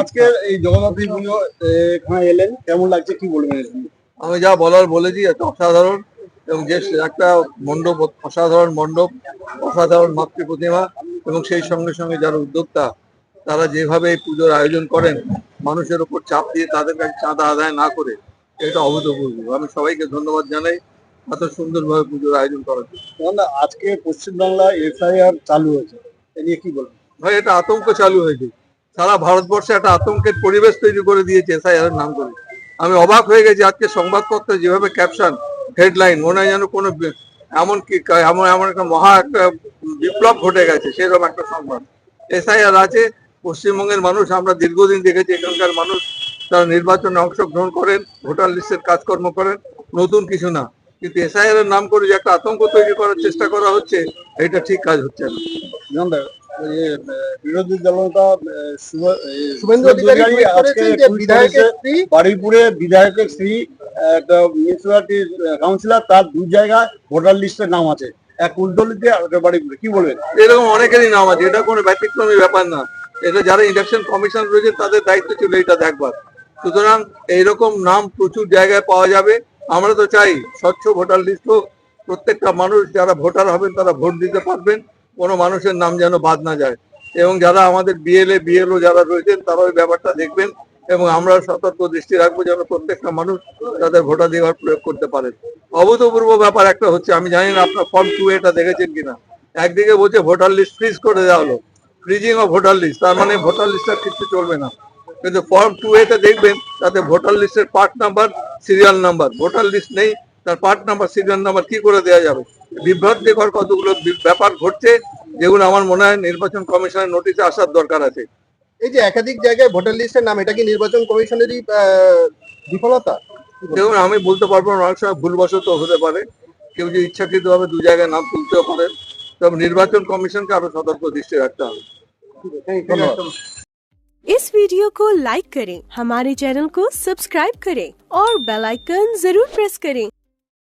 আজকে এই জগন্নাথী পুজো এখানে এলেন। কেমন লাগছে কি বলবেন আমি যা বলার বলেছি একটা অসাধারণ এবং যে একটা মণ্ডপ অসাধারণ মণ্ডপ অসাধারণ মাতৃ প্রতিমা এবং সেই সঙ্গে সঙ্গে যারা উদ্যোক্তা তারা যেভাবে এই পুজোর আয়োজন করেন মানুষের উপর চাপ দিয়ে তাদের কাছে চাঁদা আদায় না করে এটা অভূতপূর্ব। আমি সবাইকে ধন্যবাদ জানাই এত সুন্দরভাবে পুজোর আয়োজন করার জন্য। আজকে পশ্চিমবাংলা এফআইআর চালু হয়েছে। এ নিয়ে কি বলবেন? ভাই এটা আতঙ্ক চালু হয়েছে। সারা ভারতবর্ষে একটা আতঙ্কের পরিবেশ তৈরি করে দিয়েছে এসআইআর নাম করে। আমি অবাক হয়ে গেছি, আজকে সংবাদপত্রে যেভাবে ক্যাপশন হেডলাইন মনে হয় যেন কোনো এমন কি এমন এমন একটা মহা একটা বিপ্লব ঘটে গেছে, সেরকম একটা সংবাদ। এসআইআর আছে, পশ্চিমবঙ্গের মানুষ, আমরা দীর্ঘদিন দেখেছি, এখানকার মানুষ তারা নির্বাচনে অংশগ্রহণ করেন, ভোটার লিস্টের কাজকর্ম করেন, নতুন কিছু না। কিন্তু এসআইআর এর নাম করে যে একটা আতঙ্ক তৈরি করার চেষ্টা করা হচ্ছে, এটা ঠিক কাজ হচ্ছে না। বিরোধী দলনেতা শুভেন্দু অধিকারী টুইট বিধায়কের স্ত্রী বারুইপুরে বিধায়কের স্ত্রী মিউনিসিপালিটি কাউন্সিলর তার দু জায়গায় ভোটার লিস্টের নাম আছে। এক উল্টোলিতে বারুইপুরে। কি বলবেন? এরকম অনেকেরই নাম আছে। এটা কোনো ব্যতিক্রমী ব্যাপার না। এটা যারা ইলেকশন কমিশন রয়েছে তাদের দায়িত্ব ছিল এটা দেখবার। সুতরাং এইরকম নাম প্রচুর জায়গায় পাওয়া যাবে। আমরা তো চাই স্বচ্ছ ভোটার লিস্ট হোক। প্রত্যেকটা মানুষ যারা ভোটার হবেন তারা ভোট দিতে পারবেন। কোনো মানুষের নাম যেন বাদ না যায়। এবং যারা আমাদের বিএলএ বিএলও যারা রয়েছেন, তারা ওই ব্যাপারটা দেখবেন এবং আমরা সতর্ক দৃষ্টি রাখব যেন প্রত্যেকটা মানুষ তাদের ভোটাধিকার প্রয়োগ করতে পারেন অভূতপূর্ব ব্যাপার একটা হচ্ছে, আমি জানি না আপনার ফর্ম টু এটা দেখেছেন কিনা। একদিকে বলছে ভোটার লিস্ট ফ্রিজ করে দেওয়া হলো। ফ্রিজিং অফ ভোটার লিস্ট তার মানে ভোটার লিস্টটা কিছু চলবে না। কিন্তু ফর্ম টু এটা দেখবেন, তাতে ভোটার লিস্টের part number serial number voter list নেই তার পার্ট নাম্বার সিরিয়াল নাম্বার কি করে দেওয়া যাবে বিভ্রান্তিকর কতগুলো বি- ব্যাপার ঘটছে যেগুলো আমার মনে হয় নির্বাচন কমিশনের নোটিশে আসার দরকার আছে এই যে একাধিক জায়গায় ভোটার লিস্টের নাম এটা কি নির্বাচন কমিশনেরই আহ, বিফলতা দেখুন আমি বলতে পারবো না অনেক সময় ভুলবশত হতে পারে কেউ যে ইচ্ছাকৃতভাবে দু জায়গায় নাম তুলতেও পারেন তবে নির্বাচন কমিশনকে আরো সতর্ক দৃষ্টি রাখতে হবে ধন্যবাদ इस वीडियो को लाइक करें हमारे चैनल को सब्सक्राइब करें और बेल आइकन जरूर प्रेस करें